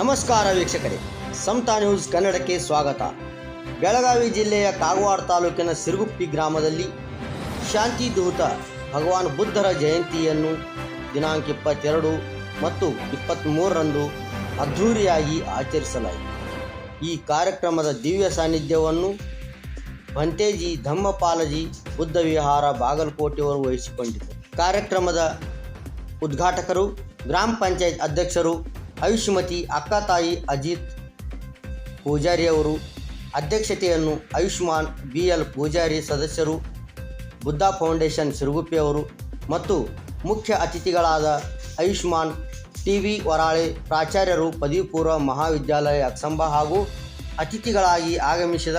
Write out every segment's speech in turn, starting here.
ನಮಸ್ಕಾರ ವೀಕ್ಷಕರೇ. ಸಮತಾ ನ್ಯೂಸ್ ಕನ್ನಡಕ್ಕೆ ಸ್ವಾಗತ. ಬೆಳಗಾವಿ ಜಿಲ್ಲೆಯ ಕಾಗವಾಡ ತಾಲೂಕಿನ ಸಿರುಗುಪ್ಪಿ ಗ್ರಾಮದಲ್ಲಿ ಶಾಂತಿ ದೂತ ಭಗವಾನ್ ಬುದ್ಧರ ಜಯಂತಿಯನ್ನು ದಿನಾಂಕ ಇಪ್ಪತ್ತೆರಡು ಮತ್ತು ಇಪ್ಪತ್ತ್ಮೂರರಂದು ಅದ್ಧೂರಿಯಾಗಿ ಆಚರಿಸಲಾಯಿತು. ಈ ಕಾರ್ಯಕ್ರಮದ ದಿವ್ಯ ಸಾನ್ನಿಧ್ಯವನ್ನು ಭಂತೇಜಿ ಧಮ್ಮಪಾಲಜಿ ಬುದ್ಧ ವಿಹಾರ ಬಾಗಲಕೋಟೆಯವರು ವಹಿಸಿಕೊಂಡಿದ್ದರು. ಕಾರ್ಯಕ್ರಮದ ಉದ್ಘಾಟಕರು, ಗ್ರಾಮ ಪಂಚಾಯತ್ ಅಧ್ಯಕ್ಷರು ಆಯುಷ್ಮತಿ ಅಕ್ಕ ತಾಯಿ ಅಜಿತ್ ಪೂಜಾರಿ ಅವರು. ಅಧ್ಯಕ್ಷತೆಯನ್ನು ಆಯುಷ್ಮಾನ್ ಬಿ ಎಲ್ ಪೂಜಾರಿ ಸದಸ್ಯರು ಬುದ್ಧ ಫೌಂಡೇಶನ್ ಸಿರುಗುಪ್ಪಿ ಅವರು ಮತ್ತು ಮುಖ್ಯ ಅತಿಥಿಗಳಾದ ಆಯುಷ್ಮಾನ್ ಟಿ ವಿ ವರಾಳೆ ಪ್ರಾಚಾರ್ಯರು ಪದವಿ ಪೂರ್ವ ಮಹಾವಿದ್ಯಾಲಯ ಅಕ್ಸಂಬ ಹಾಗೂ ಅತಿಥಿಗಳಾಗಿ ಆಗಮಿಸಿದ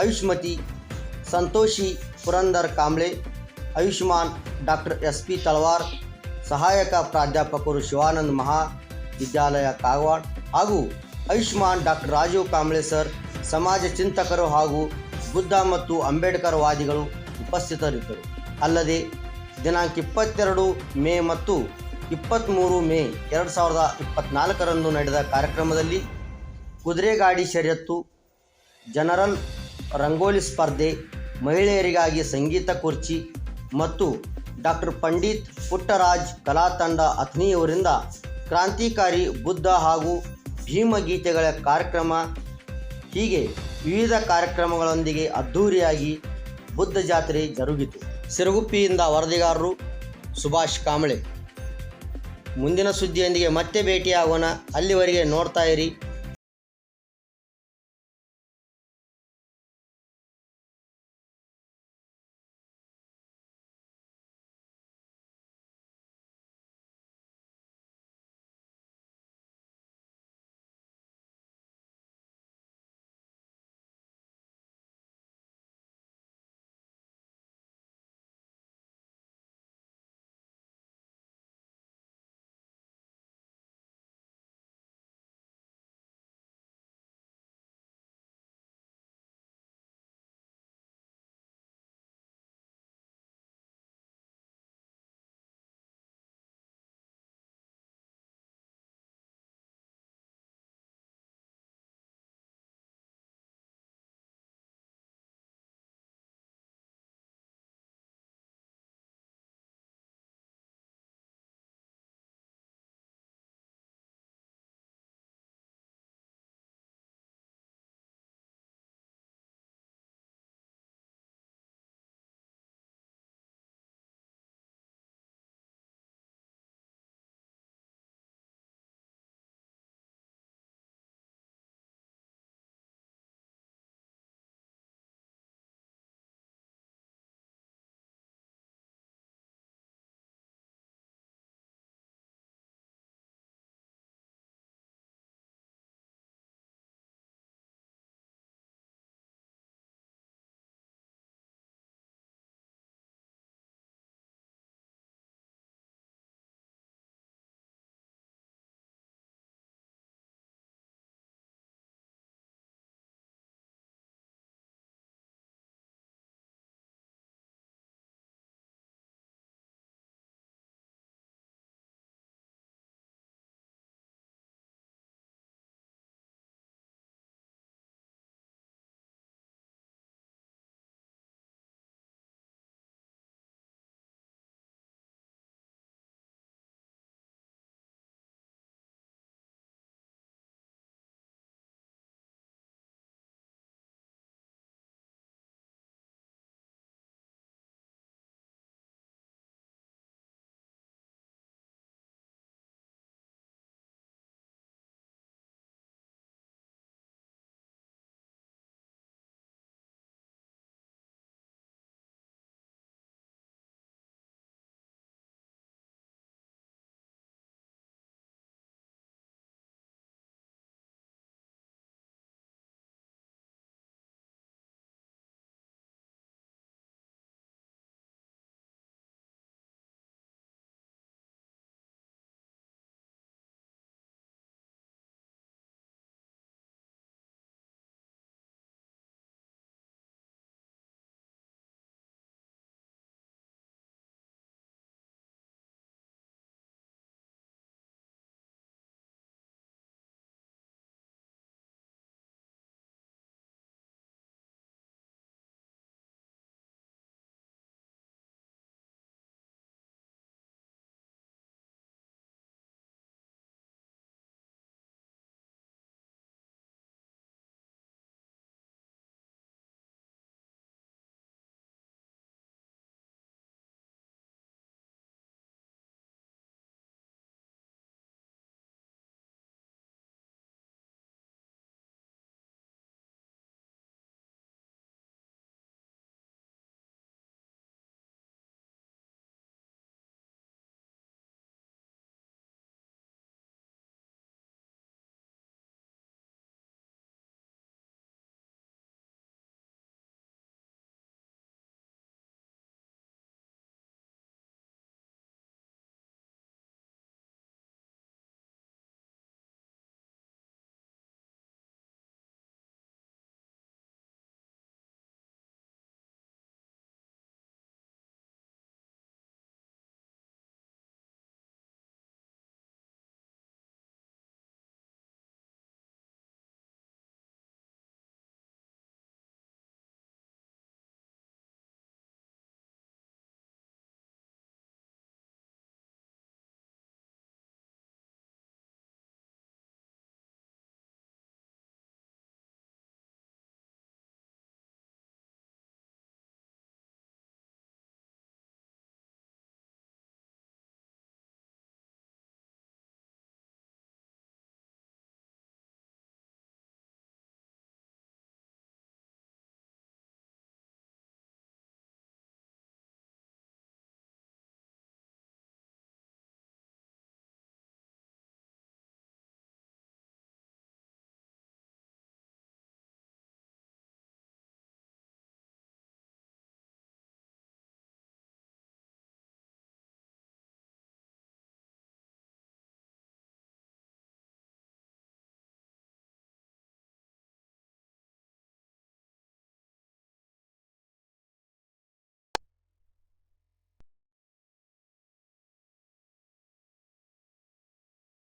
Ayushmati Santoshi Purandar Kamble, Ayushman doctor S P Talwar, ಸಹಾಯಕ ಪ್ರಾಧ್ಯಾಪಕರು ಶಿವಾನಂದ್ ಮಹಾ ವಿದ್ಯಾಲಯ ಕಾಗವಾಡ್ ಹಾಗೂ ಆಯುಷ್ಮಾನ್ ಡಾಕ್ಟರ್ ರಾಜೀವ್ ಕಾಂಬ್ಳೆ ಸರ್, ಸಮಾಜ ಚಿಂತಕರು ಹಾಗೂ ಬುದ್ಧ ಮತ್ತು ಅಂಬೇಡ್ಕರ್ ವಾದಿಗಳು ಉಪಸ್ಥಿತರಿದ್ದರು. ಅಲ್ಲದೆ, ದಿನಾಂಕ ಇಪ್ಪತ್ತೆರಡು ಮೇ ಮತ್ತು ಇಪ್ಪತ್ತ್ಮೂರು ಮೇ ಎರಡು ಸಾವಿರದ ಇಪ್ಪತ್ತ್ನಾಲ್ಕರಂದು ನಡೆದ ಕಾರ್ಯಕ್ರಮದಲ್ಲಿ ಕುದುರೆಗಾಡಿ ಶರ್ಯತ್ತು, ಜನರಲ್ ರಂಗೋಲಿ ಸ್ಪರ್ಧೆ, ಮಹಿಳೆಯರಿಗಾಗಿ ಸಂಗೀತ ಕುರ್ಚಿ ಮತ್ತು ಡಾಕ್ಟರ್ ಪಂಡಿತ್ ಪುಟ್ಟರಾಜ್ ಕಲಾತಂಡ ಅಥ್ನಿಯವರಿಂದ ಕ್ರಾಂತಿಕಾರಿ ಬುದ್ಧ ಹಾಗೂ ಭೀಮಗೀತೆಗಳ ಕಾರ್ಯಕ್ರಮ ಹೀಗೆ ವಿವಿಧ ಕಾರ್ಯಕ್ರಮಗಳೊಂದಿಗೆ ಅದ್ಧೂರಿಯಾಗಿ ಬುದ್ಧ ಜಾತ್ರೆ ಜರುಗಿತು. ಸಿರುಗುಪ್ಪಿಯಿಂದ ವರದಿಗಾರರು ಸುಭಾಷ್ ಕಾಂಬಳೆ ಮುಂದಿನ ಸುದ್ದಿಯೊಂದಿಗೆ ಮತ್ತೆ ಭೇಟಿಯಾಗೋಣ. ಅಲ್ಲಿವರೆಗೆ ನೋಡ್ತಾ ಇರಿ.